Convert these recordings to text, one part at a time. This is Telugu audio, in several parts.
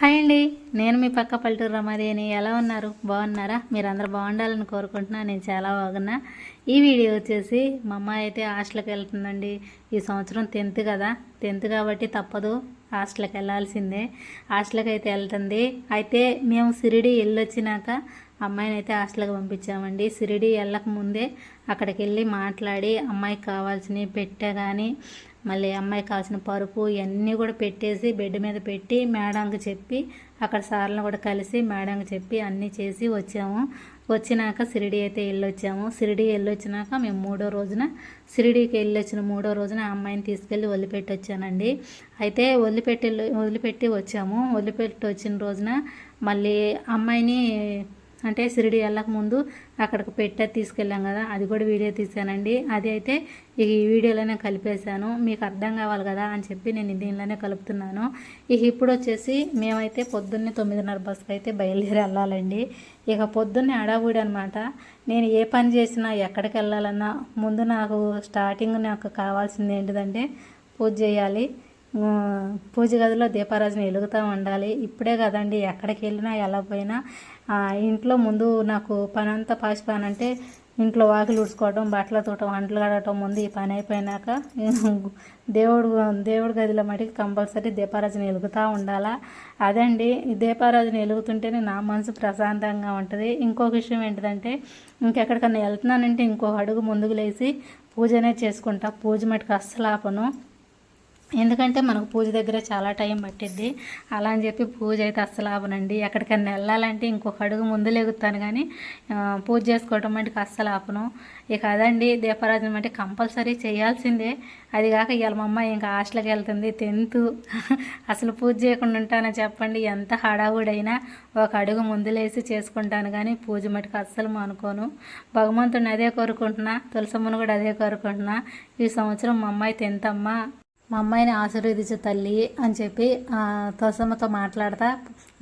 హాయ్ అండి. నేను మీ పక్క పల్లెటూరు రమాదేని ఎలా ఉన్నారు? బాగున్నారా? మీరు అందరు బాగుండాలని కోరుకుంటున్నా. నేను చాలా బాగున్నా. ఈ వీడియో వచ్చేసి మా అమ్మాయి అయితే హాస్టల్కి వెళ్తుందండి. ఈ సంవత్సరం టెన్త్ కదా. టెన్త్ కాబట్టి తప్పదు. హాస్టల్కి వెళ్ళాల్సిందే. హాస్టల్కి అయితే వెళ్తుంది. అయితే మేము సిరిడి వెళ్ళొచ్చినాక అమ్మాయిని అయితే హాస్టల్కి పంపించామండి. సిరిడి వెళ్ళక ముందే అక్కడికి వెళ్ళి మాట్లాడి అమ్మాయికి కావాల్సినవి పెట్టే కానీ మళ్ళీ అమ్మాయి కావాల్సిన పరుపు ఇవన్నీ కూడా పెట్టేసి బెడ్ మీద పెట్టి మేడంకి చెప్పి అక్కడ సార్లను కూడా కలిసి మేడంకి చెప్పి అన్నీ చేసి వచ్చాము. వచ్చినాక సిరిడి అయితే వెళ్ళొచ్చాము. సిరిడి వెళ్ళొచ్చినాక మేము మూడో రోజున సిరిడికి వెళ్ళొచ్చిన మూడో రోజున ఆ అమ్మాయిని తీసుకెళ్ళి వదిలిపెట్టి వచ్చానండి. అయితే వదిలిపెట్టి వదిలిపెట్టి వచ్చాము. వదిలిపెట్టి వచ్చిన రోజున మళ్ళీ అమ్మాయిని అంటే షిరిడి వెళ్ళక ముందు అక్కడికి పెట్టే తీసుకెళ్ళాం కదా అది కూడా వీడియో తీసానండి అది అయితే ఈ వీడియోలోనే కలిపేశాను. మీకు అర్థం కావాలి కదా అని చెప్పి నేను దీనిలోనే కలుపుతున్నాను. ఇక ఇప్పుడు వచ్చేసి మేమైతే పొద్దున్నే తొమ్మిదిన్నర బస్సుకి అయితే బయలుదేరి వెళ్ళాలండి. ఇక పొద్దున్నే అడావుడి అనమాట నేను ఏ పని చేసినా ఎక్కడికి వెళ్ళాలన్నా ముందు నాకు స్టార్టింగ్ నాకు కావాల్సింది ఏంటిదంటే పూజ చేయాలి. పూజ గదిలో దీపారాజన వెలుగుతూ ఉండాలి. ఇప్పుడే కదండి ఎక్కడికి వెళ్ళినా ఎలా పోయినా. ఇంట్లో ముందు నాకు పని అంతా పాసి పని అంటే ఇంట్లో వాకిలు ఉడుచుకోవడం బట్టలు తూటం వంటలు కడటం ముందు ఈ పని అయిపోయినాక దేవుడు దేవుడి గదిలో మటుకు కంపల్సరీ దీపారాజన వెలుగుతూ ఉండాలా. అదండి ఈ దీపారాజన వెలుగుతుంటేనే నా మనసు ప్రశాంతంగా ఉంటుంది. ఇంకొక విషయం ఏంటిదంటే ఇంకెక్కడికన్నా వెళ్తున్నానంటే ఇంకొక అడుగు ముందుకు లేచి పూజనే చేసుకుంటా. పూజ మటుకు అస్సలు ఆపను. ఎందుకంటే మనకు పూజ దగ్గర చాలా టైం పట్టిద్ది. అలా అని చెప్పి పూజ అయితే అస్సలు ఆపనండి. ఎక్కడికైనా వెళ్ళాలంటే ఇంకొక అడుగు ముందు లెగుతాను కానీ పూజ చేసుకోవటం అంటే అస్సలు ఆపను. ఇక అదండి దీపారాజనం అంటే కంపల్సరీ చేయాల్సిందే. అది కాక ఇవాళ మా అమ్మాయి ఇంకా హాస్టల్కి వెళ్తుంది టెన్త్ అసలు పూజ చేయకుండా ఉంటానని చెప్పండి. ఎంత హడావుడైనా ఒక అడుగు ముందులేసి చేసుకుంటాను కానీ పూజ మటుకు అస్సలు మానుకోను. భగవంతుడిని అదే కోరుకుంటున్నా తులసమ్మను కూడా అదే కోరుకుంటున్నా. ఈ సంవత్సరం మా అమ్మాయి టెన్త్ అమ్మ మా అమ్మాయిని ఆశీర్వదించే తల్లి అని చెప్పి తోసమ్మతో మాట్లాడతా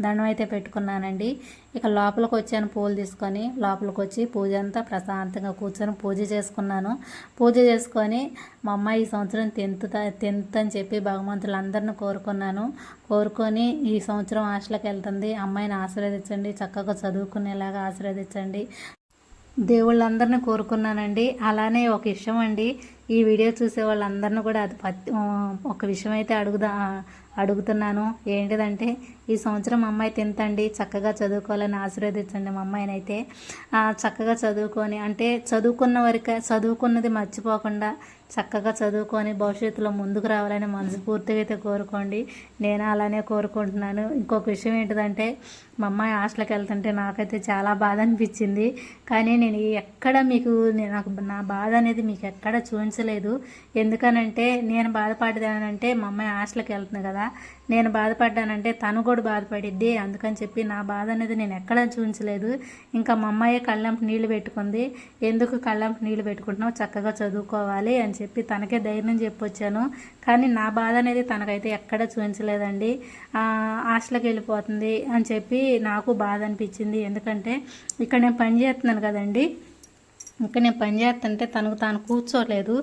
దండం అయితే పెట్టుకున్నానండి. ఇక లోపలికి వచ్చాను పూలు తీసుకొని లోపలికి వచ్చి పూజ అంతా ప్రశాంతంగా కూర్చొని పూజ చేసుకున్నాను. పూజ చేసుకొని మా అమ్మాయి ఈ సంవత్సరం టెన్త్ టెన్త్ అని చెప్పి భగవంతులందరిని కోరుకున్నాను. కోరుకొని ఈ సంవత్సరం హాస్టల్కి వెళ్తుంది. అమ్మాయిని ఆశీర్వదించండి. చక్కగా చదువుకునేలాగా ఆశీర్వదించండి. దేవుళ్ళందరినీ కోరుకున్నానండి. అలానే ఒక విషయం అండి. ఈ వీడియో చూసే వాళ్ళందరినీ కూడా అది ఒక విషయం అయితే అడుగుదా అడుగుతున్నాను. ఏంటిదంటే ఈ సంవత్సరం అమ్మాయి తింతండి చక్కగా చదువుకోవాలని ఆశీర్వదించండి మా అమ్మాయిని అయితే. చక్కగా చదువుకొని అంటే చదువుకున్న వరకే చదువుకున్నది మర్చిపోకుండా చక్కగా చదువుకొని భవిష్యత్తులో ముందుకు రావాలని మనస్ఫూర్తిగా అయితే కోరుకోండి. నేను అలానే కోరుకుంటున్నాను. ఇంకొక విషయం ఏంటిదంటే మా అమ్మాయి హాస్టల్కి వెళ్తుంటే నాకైతే చాలా బాధ అనిపించింది. కానీ నేను ఎక్కడ మీకు నాకు నా బాధ అనేది మీకు ఎక్కడ చూపించలేదు. ఎందుకనంటే నేను బాధపడ్డానంటే మా అమ్మాయి హాస్టల్కి వెళ్తుంది కదా. నేను బాధపడ్డానంటే తను కూడా బాధపడిద్ది. అందుకని చెప్పి నా బాధ అనేది నేను ఎక్కడ చూపించలేదు. ఇంకా మా అమ్మాయి కళ్ళంపు నీళ్ళు పెట్టుకుంది. ఎందుకు కళ్ళంపు నీళ్ళు పెట్టుకుంటున్నావు? చక్కగా చదువుకోవాలి అని చెప్పి తనకే ధైర్యం చెప్పొచ్చాను. కానీ నా బాధ అనేది తనకైతే ఎక్కడ చూపించలేదండి. హాస్టల్కి వెళ్ళిపోతుంది అని చెప్పి నాకు బాధ అనిపించింది. ఎందుకంటే ఇక్కడ నేను పని చేస్తున్నాను కదండి. ఇక్కడ నేను పని చేస్తుంటే తనకు తాను కూర్చోలేదు.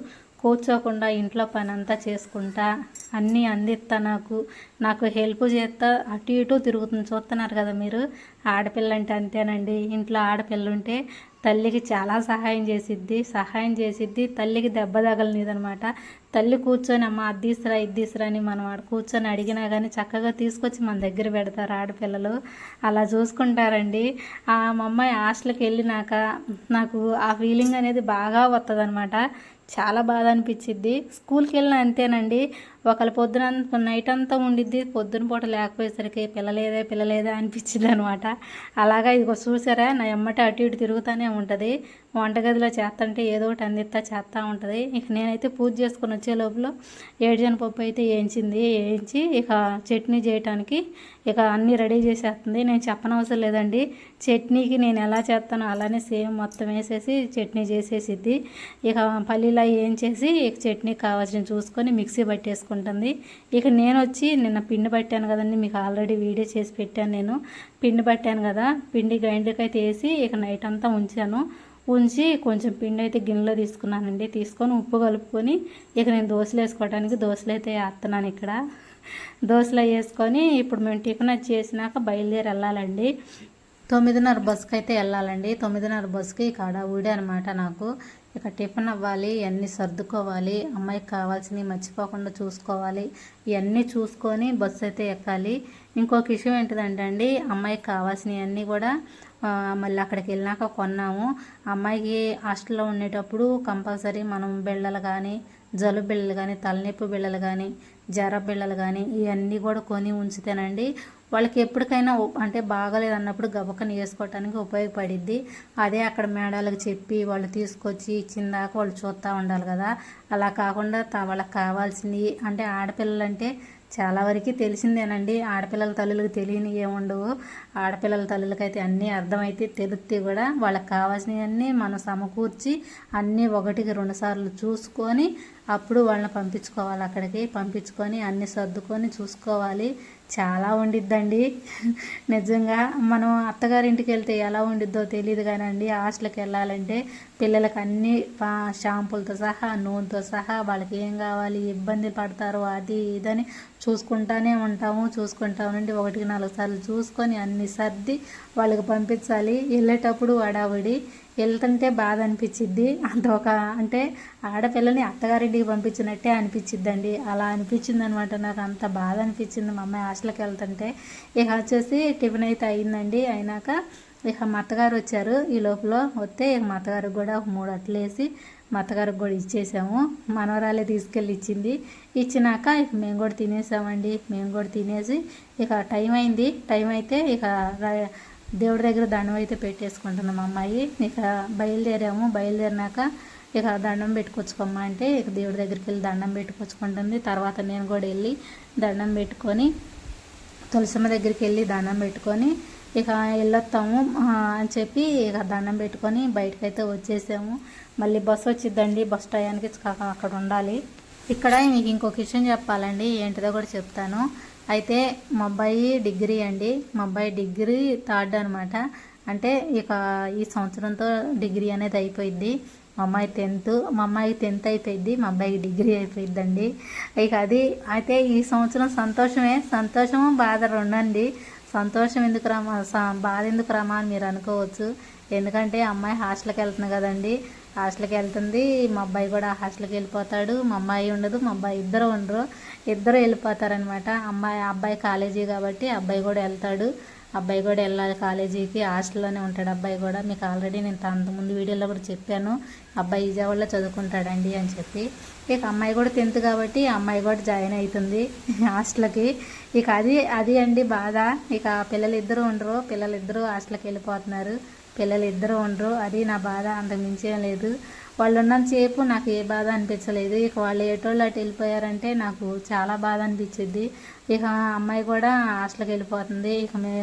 కూర్చోకుండా ఇంట్లో పని అంతా చేసుకుంటా అన్నీ అందిస్తా నాకు. నాకు హెల్ప్ చేస్తా అటు ఇటు తిరుగుతుంది. చూస్తున్నారు కదా మీరు? ఆడపిల్ల అంటే అంతేనండి. ఇంట్లో ఆడపిల్ల ఉంటే తల్లికి చాలా సహాయం చేసిద్ది. సహాయం చేసిద్ది తల్లికి దెబ్బ తగలనిదనమాట. తల్లి కూర్చొని అమ్మ అది తీసురా ఇది తీసురా అని మనం ఆడ కూర్చొని అడిగినా కానీ చక్కగా తీసుకొచ్చి మన దగ్గర పెడతారు ఆడపిల్లలు. అలా చూసుకుంటారండి. ఆ మా అమ్మాయి హాస్టల్కి వెళ్ళినాక నాకు ఆ ఫీలింగ్ అనేది బాగా వస్తుంది చాలా బాధ అనిపించిద్ది స్కూల్కి వెళ్ళిన అంతేనండి. ఒకళ్ళ పొద్దున నైట్ అంతా ఉండిద్ది. పొద్దున పూట లేకపోయేసరికి పిల్లలేదే పిల్లలేదే అనిపించింది అనమాట అలాగా ఇదిగో చూసారా? నా ఎమ్మట అటు ఇటు తిరుగుతూనే ఉంటుంది. వంటగదిలో చేస్తుంటే ఏదో ఒకటి అందిస్తా చేస్తూ ఉంటుంది. ఇక నేనైతే పూజ చేసుకుని వచ్చే లోపల ఏడుజన పప్పు అయితే వేయించింది. వేయించి ఇక చట్నీ చేయటానికి ఇక అన్నీ రెడీ చేసేస్తుంది. నేను చెప్పనవసరం లేదండి. చట్నీకి నేను ఎలా చేస్తానో అలానే సేమ్ మొత్తం వేసేసి చట్నీ చేసేసిద్ది. ఇక పల్లీలా ఏం చేసి ఇక చట్నీ కావాల్సిన చూసుకొని మిక్సీ పట్టేసుకుంటుంది. ఇక నేను వచ్చి నిన్న పిండి పట్టాను కదండి. మీకు ఆల్రెడీ వీడియో చేసి పెట్టాను నేను. పిండి పట్టాను కదా. పిండి గ్రైండర్కి అయితే వేసి ఇక నైట్ అంతా ఉంచాను. ఉంచి కొంచెం పిండి అయితే గిన్నెలో తీసుకున్నానండి. తీసుకొని ఉప్పు కలుపుకొని ఇక నేను దోశలు వేసుకోవడానికి దోశలు అయితే వేస్తున్నాను ఇక్కడ. దోశలు వేసుకొని ఇప్పుడు మేము టిఫిన్ అది చేసినాక బయలుదేరి వెళ్ళాలండి. తొమ్మిదిన్నర బస్సుకి అయితే వెళ్ళాలండి. తొమ్మిదిన్నర బస్సుకి కాడ ఊడే అనమాట నాకు. ఇక టిఫిన్ అవ్వాలి ఇవన్నీ సర్దుకోవాలి అమ్మాయికి కావాల్సినవి మర్చిపోకుండా చూసుకోవాలి ఇవన్నీ చూసుకొని బస్సు అయితే ఎక్కాలి. ఇంకొక విషయం ఏంటిదంటే అండి అమ్మాయికి కావాల్సినవన్నీ కూడా మళ్ళీ అక్కడికి వెళ్ళినాక కొన్నాము. అమ్మాయికి హాస్టల్లో ఉండేటప్పుడు కంపల్సరీ మనం బిళ్ళలు కానీ జలుబు బిళ్ళలు కానీ తలనొప్పి బిళ్ళలు కానీ జ్వర బిళ్ళలు కానీ ఇవన్నీ కూడా కొని ఉంచితేనండి వాళ్ళకి ఎప్పటికైనా అంటే బాగాలేదు అన్నప్పుడు గబకన వేసుకోవటానికి ఉపయోగపడిద్ది. అదే అక్కడ మేడాలకు చెప్పి వాళ్ళు తీసుకొచ్చి ఇచ్చిన దాకా వాళ్ళు చూస్తూ ఉండాలి కదా. అలా కాకుండా వాళ్ళకి కావాల్సింది అంటే ఆడపిల్లలు అంటే చాలా వరకు తెలిసిందేనండి. ఆడపిల్లల తల్లులకు తెలియని ఏముండవు. ఆడపిల్లల తల్లులకైతే అన్నీ అర్థమైతే తెలుస్తే కూడా వాళ్ళకి కావాల్సినవన్నీ మనం సమకూర్చి అన్నీ ఒకటికి రెండు సార్లు చూసుకొని అప్పుడు వాళ్ళని పంపించుకోవాలి అక్కడికి. పంపించుకొని అన్నీ సర్దుకొని చూసుకోవాలి. చాలా ఉండిద్దండి నిజంగా మనం అత్తగారింటికి వెళ్తే ఎలా వండిద్దో తెలియదు కానండి. హాస్టల్కి వెళ్ళాలంటే పిల్లలకి అన్ని షాంపులతో షాంపూలతో సహా నూనెతో సహా వాళ్ళకి ఏం కావాలి ఇబ్బంది పడతారు అది ఇదని చూసుకుంటానే ఉంటాము. చూసుకుంటామండి ఒకటికి నాలుగు సార్లు చూసుకొని అన్ని సర్ది వాళ్ళకి పంపించాలి. వెళ్ళేటప్పుడు అడావిడి వెళ్తుంటే బాధ అనిపించిద్ది అంత ఒక అంటే ఆడపిల్లని అత్తగారింటికి పంపించినట్టే అనిపించిద్దండి అలా అనిపించింది అనమాట నాకు అంత బాధ అనిపించింది మా అమ్మాయి హాస్టల్కి వెళ్తుంటే. ఇక వచ్చేసి టిఫిన్ అయితే అయిందండి. అయినాక ఇక మా అత్తగారు వచ్చారు. ఈ లోపల వస్తే ఇక మా అత్తగారికి కూడా ఒక మూడు అట్లు వేసి మా అత్తగారికి కూడా ఇచ్చేసాము. మనవరాలే తీసుకెళ్ళి ఇచ్చింది. ఇచ్చినాక ఇక మేము కూడా తినేసామండి. మేము కూడా తినేసి ఇక టైం అయింది. టైం అయితే ఇక దేవుడి దగ్గర దండం అయితే పెట్టేసుకుంటున్నాం అమ్మాయి. ఇక బయలుదేరాము. బయలుదేరినాక ఇక దండం పెట్టుకొచ్చుకోమ్మా అంటే ఇక దేవుడి దగ్గరికి వెళ్ళి దండం పెట్టుకొచ్చుకుంటుంది. తర్వాత నేను కూడా వెళ్ళి దండం పెట్టుకొని తులసమ్మ దగ్గరికి వెళ్ళి దండం పెట్టుకొని ఇక వెళ్ళొస్తాము అని చెప్పి ఇక దండం పెట్టుకొని బయటకైతే వచ్చేసాము. మళ్ళీ బస్సు వచ్చిద్దండి. బస్ టయానికి అక్కడ ఉండాలి. ఇక్కడ మీకు ఇంకొక విషయం చెప్పాలండి. ఏంటిదో కూడా చెప్తాను. అయితే మా అబ్బాయి డిగ్రీ అండి. మా అబ్బాయి డిగ్రీ థర్డ్ అనమాట అంటే ఇక ఈ సంవత్సరంతో డిగ్రీ అనేది అయిపోయింది మా అమ్మాయి టెన్త్ మా అమ్మాయి టెన్త్ అయిపోయింది మా అబ్బాయికి డిగ్రీ అయిపోయిందండి ఇక అది అయితే ఈ సంవత్సరం సంతోషమే. సంతోషము బాధ రెండండి. సంతోషం ఎందుకు రామా స- బాధ ఎందుకు రామా అని మీరు అనుకోవచ్చు. ఎందుకంటే అమ్మాయి హాస్టల్కి వెళ్తుంది కదండి. హాస్టల్కి వెళ్తుంది మా అబ్బాయి కూడా హాస్టల్కి వెళ్ళిపోతాడు. మా అమ్మాయి ఉండదు మా అబ్బాయి ఇద్దరు ఉండరు. ఇద్దరు వెళ్ళిపోతారనమాట అమ్మాయి అబ్బాయి కాలేజీ కాబట్టి అబ్బాయి కూడా వెళ్తాడు. అబ్బాయి కూడా వెళ్ళాలి కాలేజీకి హాస్టల్లోనే ఉంటాడు అబ్బాయి కూడా. మీకు ఆల్రెడీ నేను అంతకుముందు వీడియోలో కూడా చెప్పాను. అబ్బాయి విజయవాడలో చదువుకుంటాడండి అని చెప్పి. ఇక అమ్మాయి కూడా టెన్త్ కాబట్టి అమ్మాయి కూడా జాయిన్ అవుతుంది హాస్టల్కి ఇక అది అది అండి బాధ. ఇక పిల్లలిద్దరూ ఉండరు. పిల్లలిద్దరూ హాస్టల్కి వెళ్ళిపోతున్నారు. పిల్లలు ఉండరు. అది నా బాధ. అంతకు మించేం లేదు. వాళ్ళు ఉన్నంతసేపు నాకు ఏ బాధ అనిపించలేదు. ఇక వాళ్ళు ఏటోళ్ళు అటు వెళ్ళిపోయారంటే నాకు చాలా బాధ అనిపించింది ఇక అమ్మాయి కూడా హాస్టల్కి వెళ్ళిపోతుంది. ఇక మే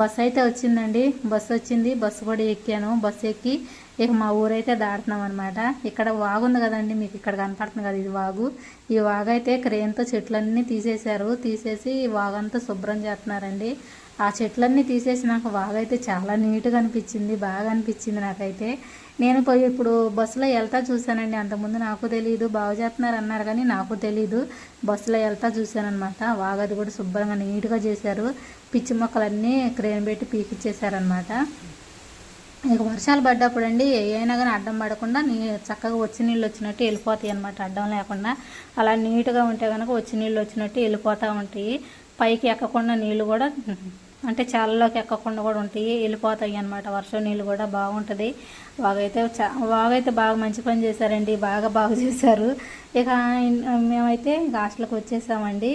బస్సు అయితే వచ్చిందండి. బస్సు వచ్చింది. బస్సు కూడా ఎక్కాను. బస్సు ఎక్కి ఇక మా ఊరైతే దాటుతున్నాం అనమాట ఇక్కడ వాగు ఉంది కదండి మీకు ఇక్కడ కనపడుతుంది కదా ఇది వాగు. ఈ వాగు అయితే క్రేన్తో చెట్లన్నీ తీసేశారు. తీసేసి ఈ వాగంతా శుభ్రం చేస్తున్నారండి. ఆ చెట్లన్నీ తీసేసి నాకు వాగైతే చాలా నీట్గా అనిపించింది బాగా అనిపించింది నాకైతే. నేను పోయి ఇప్పుడు బస్సులో వెళ్తా చూశానండి. అంతకుముందు నాకు తెలియదు బాగు చేస్తున్నారు అన్నారు కానీ నాకు తెలియదు బస్సులో వెళ్తా చూశానమాట వాగది కూడా శుభ్రంగా నీట్గా చేశారు. పిచ్చి మొక్కలన్నీ క్రేన్ పెట్టి పీకిచ్చేసారనమాట ఇక వర్షాలు పడ్డప్పుడు అండి ఏమైనా కానీ అడ్డం పడకుండా నీ చక్కగా వచ్చి నీళ్ళు వచ్చినట్టు వెళ్ళిపోతాయి అనమాట అడ్డం లేకుండా అలా నీట్గా ఉంటే కనుక వచ్చి నీళ్ళు వచ్చినట్టు వెళ్ళిపోతూ ఉంటాయి. పైకి ఎక్కకుండా నీళ్ళు కూడా అంటే చాలలోకి ఎక్కకుండా కూడా ఉంటాయి వెళ్ళిపోతాయి అనమాట వర్షం నీళ్ళు కూడా బాగుంటుంది. వాగైతే చా వాగైతే బాగా మంచి పని చేశారండి బాగా బాగు చేశారు. ఇక మేమైతే హాస్టల్కి వచ్చేసామండి.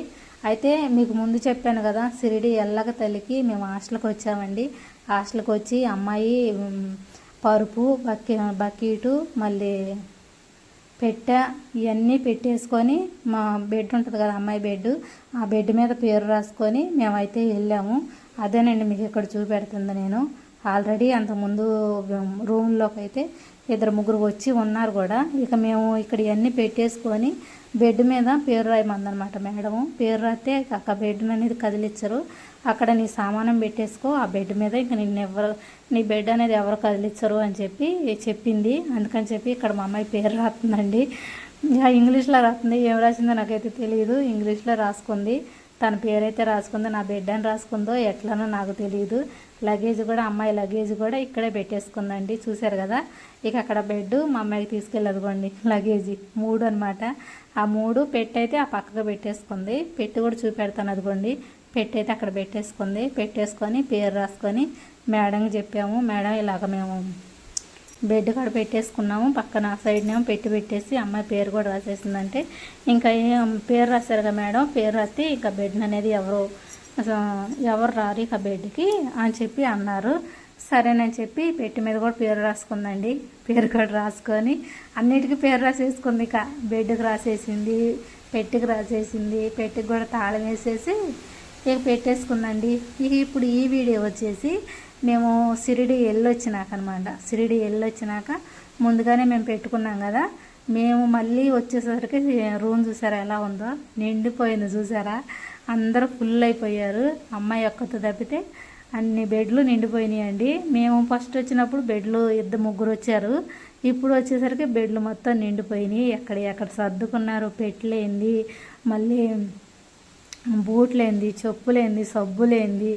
అయితే మీకు ముందు చెప్పాను కదా సిరిడి ఎల్లక తల్లికి మేము హాస్టల్కి వచ్చామండి. హాస్టల్కి వచ్చి అమ్మాయి పరుపు బకె బకెటు మళ్ళీ పెట్ట ఇవన్నీ పెట్టేసుకొని మా బెడ్ ఉంటుంది కదా అమ్మాయి బెడ్ ఆ బెడ్ మీద పేరు రాసుకొని మేమైతే వెళ్ళాము. అదేనండి మీకు ఇక్కడ చూపెడుతుంది నేను. ఆల్రెడీ అంతకుముందు రూమ్లోకి అయితే ఇద్దరు ముగ్గురు వచ్చి ఉన్నారు కూడా. ఇక మేము ఇక్కడ ఇవన్నీ పెట్టేసుకొని బెడ్ మీద పేరు రాయమందనమాట మేడం పేరు రాస్తే అక్క బెడ్ అనేది కదిలిచ్చారు. అక్కడ నీ సామానం పెట్టేసుకో ఆ బెడ్ మీద ఇంకా నిన్ను ఎవరు నీ బెడ్ అనేది ఎవరు కదిలిచ్చారు అని చెప్పి చెప్పింది. అందుకని చెప్పి ఇక్కడ మా అమ్మాయి పేరు రాస్తుందండి. ఇక ఇంగ్లీష్లో రాస్తుంది. ఏం రాసిందో నాకైతే తెలియదు ఇంగ్లీష్లో రాసుకుంది. తన పేరైతే రాసుకుందో నా బిడ్డ అని రాసుకుందో ఎట్లనో నాకు తెలియదు లగేజ్ కూడా అమ్మాయి లగేజ్ కూడా ఇక్కడే పెట్టేసుకుందండి. చూశారు కదా? ఇక అక్కడ బెడ్ మా అమ్మాయికి తీసుకెళ్ళదుకోండి లగేజీ. మూడు అనమాట ఆ మూడు పెట్టయితే ఆ పక్కకు పెట్టేసుకుంది. పెట్టి కూడా చూపెడతాను అదిగోండి పెట్టయితే అక్కడ పెట్టేసుకుంది. పెట్టేసుకొని పేరు రాసుకొని మేడంకి చెప్పాము మేడం ఇలాగ మేము బెడ్ కాడ పెట్టేసుకున్నాము. పక్కన సైడ్నేమో పెట్టి పెట్టేసి అమ్మాయి పేరు కూడా రాసేసిందంటే. ఇంకా ఏం పేరు రాశారు కదా మేడం పేరు రాస్తే ఇంకా బెడ్ అనేది ఎవరు అసలు ఎవరు రారు ఇక బెడ్కి అని చెప్పి అన్నారు. సరేనని చెప్పి పెట్టి మీద కూడా పేరు రాసుకుందండి. పేరు కూడా రాసుకొని అన్నిటికీ పేరు రాసేసుకుంది ఇక. బెడ్కి రాసేసింది పెట్టికి రాసేసింది పెట్టికి కూడా తాళం వేసేసి ఇక పెట్టేసుకుందండి. ఇక ఇప్పుడు ఈ వీడియో వచ్చేసి మేము సిరిడి వెళ్ళొచ్చినాక అనమాట సిరిడి వెళ్ళొచ్చినాక ముందుగానే మేము పెట్టుకున్నాం కదా. మేము మళ్ళీ వచ్చేసరికి రూమ్ చూసారా ఎలా ఉందో? నిండిపోయింది చూసారా? అందరూ ఫుల్ అయిపోయారు. అమ్మాయి ఒక్కతో తప్పితే అన్ని బెడ్లు నిండిపోయినాయండి. మేము ఫస్ట్ వచ్చినప్పుడు బెడ్లు ఇద్దరు ముగ్గురు వచ్చారు. ఇప్పుడు వచ్చేసరికి బెడ్లు మొత్తం నిండిపోయినాయి. ఎక్కడ ఎక్కడ సర్దుకున్నారు? పెట్టలేంది. మళ్ళీ బూట్లేంది చెప్పులేంది సబ్బులేంది.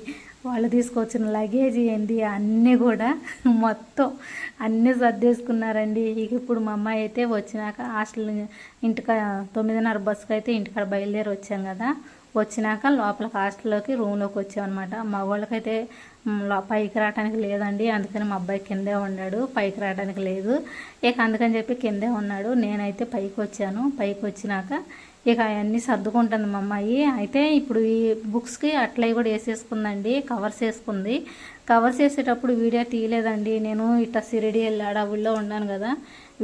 వాళ్ళు తీసుకొచ్చిన లగేజ్ ఏంది అన్నీ కూడా మొత్తం అన్నీ సర్దేసుకున్నారండి. ఇక ఇప్పుడు మా అమ్మాయి అయితే వచ్చినాక హాస్టల్ ఇంటిక తొమ్మిదిన్నర బస్సుకి అయితే ఇంటికాడ బయలుదేరి వచ్చాం కదా. వచ్చినాక లోపల హాస్టల్లోకి రూమ్లోకి వచ్చామన్నమాట. మా వాళ్ళకైతే పైకి రావడానికి లేదండి. అందుకని మా అబ్బాయి కిందే ఉన్నాడు. పైకి రావడానికి లేదు. ఇక అందుకని చెప్పి కిందే ఉన్నాడు. నేనైతే పైకి వచ్చాను. పైకి వచ్చినాక ఇక అవన్నీ సర్దుకుంటుంది మా అమ్మాయి. అయితే ఇప్పుడు ఈ బుక్స్కి అట్లయి కూడా వేసేసుకుందండి కవర్స్ వేసుకుంది. కవర్స్ వేసేటప్పుడు వీడియో తీయలేదండి. నేను ఇట్లా సిరిడి వెళ్ళాడు ఊళ్ళో ఉన్నాను కదా.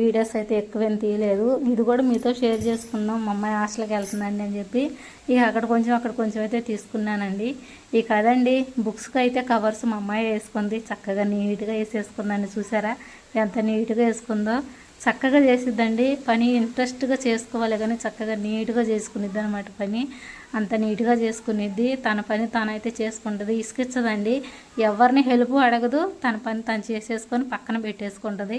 వీడియోస్ అయితే ఎక్కువేం తీయలేదు. ఇది కూడా మీతో షేర్ చేసుకుందాం. మా అమ్మాయి హాస్టల్కి వెళ్తుందండి అని చెప్పి ఇక అక్కడ కొంచెం అక్కడ కొంచెం అయితే తీసుకున్నానండి. ఇక అదండి బుక్స్కి అయితే కవర్స్ మా అమ్మాయి వేసుకుంది. చక్కగా నీట్గా వేసేసుకుందండి. చూసారా ఎంత నీట్గా వేసుకుందో. చక్కగా చేసిద్దండి. పని ఇంట్రెస్ట్గా చేసుకోవాలి కానీ చక్కగా నీట్గా చేసుకునిద్ది అనమాట పని. అంత నీట్గా చేసుకునిద్ది. తన పని తానైతే చేసుకుంటుంది. ఇసుకిచ్చదండి. ఎవరిని హెల్ప్ అడగదు. తన పని తను చేసేసుకొని పక్కన పెట్టేసుకుంటుంది.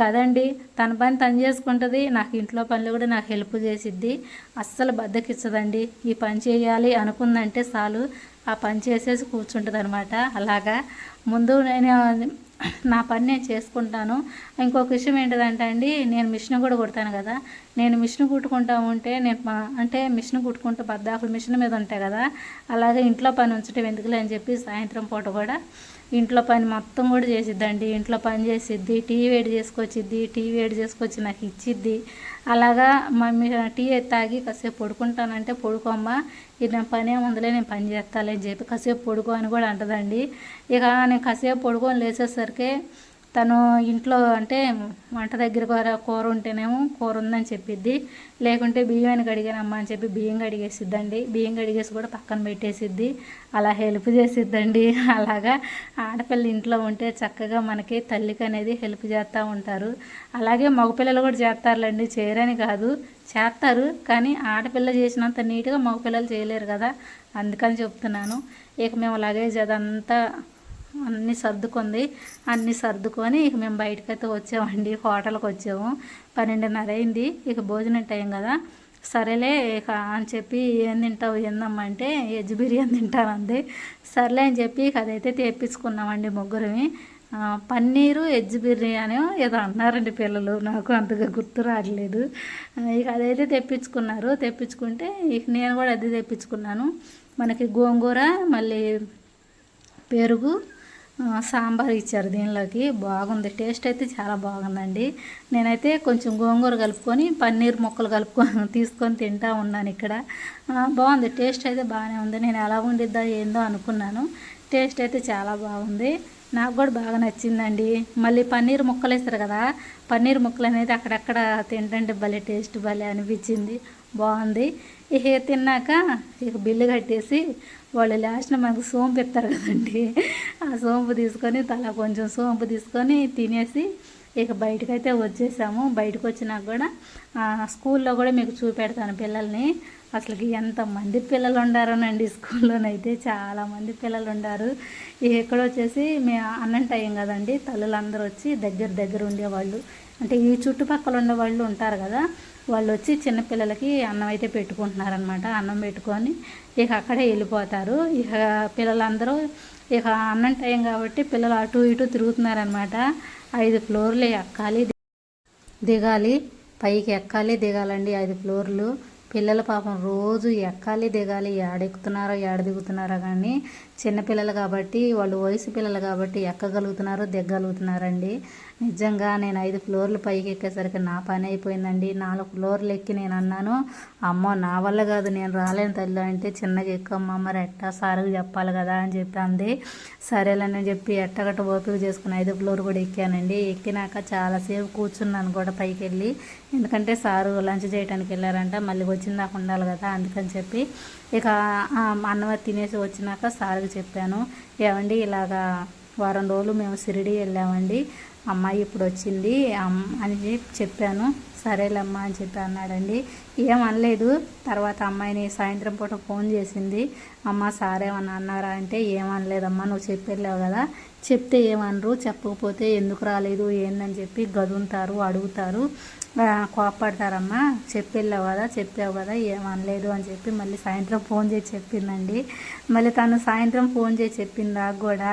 కదండి. తన పని తను చేసుకుంటుంది. నాకు ఇంట్లో పనులు కూడా నాకు హెల్ప్ చేసిద్ది. అస్సలు బద్దకిచ్చదండి. ఈ పని చేయాలి అనుకుందంటే చాలు. ఆ పని చేసేసి కూర్చుంటుంది అనమాట అలాగా. ముందు నేను నా పని నేను చేసుకుంటాను. ఇంకొక విషయం ఏంటిదంటే అండి నేను మిషన్ కూడా కుడతాను కదా. నేను మిషన్ కుట్టుకుంటా ఉంటే నేను మా- అంటే మిషన్ కుట్టుకుంటూ బద్దాకులు మిషన్ మీద ఉంటాయి కదా. అలాగే ఇంట్లో పని ఉంచడం ఎందుకులే అని చెప్పి సాయంత్రం పూట కూడా ఇంట్లో పని మొత్తం కూడా చేసిద్దండి. ఇంట్లో పని చేసిద్ది టీ వేడి చేసుకొచ్చిద్ది టీ వేడి చేసుకొచ్చి నాకు ఇచ్చిద్ది. అలాగా మమ్మీ టీ తాగి కాసేపు పడుకుంటానంటే పడుకోమ్మా ఇది నా పని ఏముందిలే నేను పని చేస్తాలే అని చెప్పి కాసేపు పడుకో అని కూడా అంటదండి. ఇక నేను కాసేపు పడుకొని లేచేసరికి తను ఇంట్లో అంటే వంట దగ్గర కూర కూర ఉంటేనేమో కూర ఉందని చెప్పిద్ది. లేకుంటే బియ్యాన్ని కడిగానమ్మా అని చెప్పి బియ్యం కడిగేసిద్దండి. బియ్యం కడిగేసి కూడా పక్కన పెట్టేసిద్ది. అలా హెల్ప్ చేసిద్దండి. అలాగా ఆడపిల్ల ఇంట్లో ఉంటే చక్కగా మనకి తల్లికి అనేది హెల్ప్ చేస్తూ ఉంటారు. అలాగే మగపిల్లలు కూడా చేస్తారులేండి. చేయరని కాదు చేస్తారు. కానీ ఆడపిల్ల చేసినంత నీట్గా మగపిల్లలు చేయలేరు కదా. అందుకని చెప్తున్నాను. ఇక మేము లగేజ్ అదంతా అన్నీ సర్దుకుంది. అన్నీ సర్దుకొని ఇక మేము బయటకైతే వచ్చామండి. హోటల్కి వచ్చాము. పన్నెండున్నర అయింది. ఇక భోజనం టైం కదా. సరేలే ఇక అని చెప్పి ఏం తింటావు ఏందమ్మా అంటే ఎజ్ బిర్యానీ తింటానంది. సర్లే అని చెప్పి ఇక అదైతే తెప్పించుకున్నామండి ముగ్గురిని. పన్నీరు ఎజ్ బిర్యానీ ఏదో అన్నారండి పిల్లలు. నాకు అంతగా గుర్తు రావట్లేదు. ఇక అదైతే తెప్పించుకున్నారు. తెప్పించుకుంటే ఇక నేను కూడా అది తెప్పించుకున్నాను. మనకి గోంగూర మళ్ళీ పెరుగు సాంబార్ ఇచ్చారు దీనిలోకి. బాగుంది. టేస్ట్ అయితే చాలా బాగుందండి. నేనైతే కొంచెం గోంగూర కలుపుకొని పన్నీర్ ముక్కలు కలుపుకొని తీసుకొని తింటా ఉన్నాను ఇక్కడ. బాగుంది. టేస్ట్ అయితే బాగానే ఉంది. నేను ఎలా ఉండిద్దా ఏందో అనుకున్నాను. టేస్ట్ అయితే చాలా బాగుంది. నాకు కూడా బాగా నచ్చిందండి. మళ్ళీ పన్నీర్ ముక్కలు వేస్తారు కదా పన్నీర్ ముక్కలు అనేది అక్కడక్కడ తింటుంటే భలే టేస్ట్ భలే అనిపించింది. బాగుంది. ఇక తిన్నాక ఇక బిల్లు కట్టేసి వాళ్ళు లాస్ట్న మనకు సోంపు ఇస్తారు కదండి. ఆ సోంపు తీసుకొని తల కొంచెం సోంపు తీసుకొని తినేసి ఇక బయటకైతే వచ్చేసాము. బయటకు వచ్చినాక కూడా స్కూల్లో కూడా మీకు చూపెడతాను పిల్లల్ని. అసలుకి ఎంతమంది పిల్లలు ఉండారోనండి స్కూల్లోనైతే. చాలామంది పిల్లలు ఉండారు ఇక ఇక్కడ వచ్చేసి మేము అన్నం టైం కదండి. తల్లులందరూ వచ్చి దగ్గర దగ్గర ఉండేవాళ్ళు అంటే ఈ చుట్టుపక్కల ఉండే వాళ్ళు ఉంటారు కదా వాళ్ళు వచ్చి చిన్నపిల్లలకి అన్నం అయితే పెట్టుకుంటున్నారనమాట అన్నం పెట్టుకొని ఇక అక్కడే వెళ్ళిపోతారు. ఇక పిల్లలందరూ ఇక అన్నం టైం కాబట్టి పిల్లలు అటు ఇటు తిరుగుతున్నారనమాట ఐదు ఫ్లోర్లు ఎక్కాలి దిగాలి పైకి ఎక్కాలి దిగాలండి ఐదు ఫ్లోర్లు. పిల్లల పాపం రోజు ఎక్కాలి దిగాలి. ఏడెక్కుతున్నారో ఏడ దిగుతున్నారో కానీ చిన్నపిల్లలు కాబట్టి వాళ్ళు వయసు పిల్లలు కాబట్టి ఎక్కగలుగుతున్నారు దిగ్గలుగుతున్నారండి. నిజంగా నేను ఐదు ఫ్లోర్లు పైకి ఎక్కేసరికి నా పని అయిపోయిందండి. నాలుగు ఫ్లోర్లు ఎక్కి నేను అన్నాను అమ్మో నా వల్ల కాదు నేను రాలేను తల్లి అంటే చిన్నగా ఎక్కమ్మ మరి ఎట్టా సారుకు చెప్పాలి కదా అని చెప్పి అంది సరేలని చెప్పి ఎట్టగట్ట ఓపిక చేసుకుని ఐదు ఫ్లోర్ కూడా ఎక్కానండి. ఎక్కినాక చాలాసేపు కూర్చున్నాను కూడా పైకి వెళ్ళి ఎందుకంటే సారు లంచ్ చేయడానికి వెళ్ళారంట మళ్ళీ వచ్చిన దాకా ఉండాలి కదా అందుకని చెప్పి ఇక ఆ అన్నం తినేసి వచ్చినాక సారు చెప్పాను. ఏమండి ఇలాగా వారం రోజులు మేము సిరిడి వెళ్ళామండి. అమ్మాయి ఇప్పుడు వచ్చింది. అని చెప్పాను. సరేలేమ్మా అని చెప్పి అన్నాడండి. ఏం అనలేదు. తర్వాత అమ్మాయిని సాయంత్రం పూట ఫోన్ చేసింది. అమ్మ సారేమన్నా అన్నారా అంటే ఏమనలేదమ్మా నువ్వు చెప్పేళ్ళావు కదా. చెప్తే ఏమనరు చెప్పకపోతే ఎందుకు రాలేదు ఏందని చెప్పి గదుంటారు అడుగుతారు. కోపడతారమ్మా. చెప్పిళ్ళావు కదా చెప్పావు కదా ఏమనలేదు అని చెప్పి మళ్ళీ సాయంత్రం ఫోన్ చేసి చెప్పిందండి. మళ్ళీ తను సాయంత్రం ఫోన్ చేసి చెప్పిందా కూడా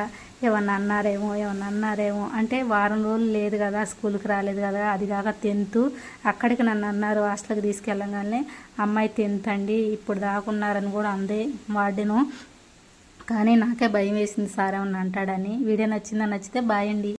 ఏమన్నా అన్నారేమో ఏమన్నా అన్నారేమో. అంటే వారం రోజులు లేదు కదా స్కూల్కి రాలేదు కదా అది కాక టెన్త్. అక్కడికి నన్ను అన్నారు హాస్టల్కి తీసుకెళ్ళగానే అమ్మాయి టెన్త్ అండి ఇప్పుడు దాకున్నారని కూడా అందే వాడిను కానీ నాకే భయం వేసింది సార్ ఏమన్నా అంటాడని. వీడియో నచ్చిందా నచ్చితే బాయ్ అండి.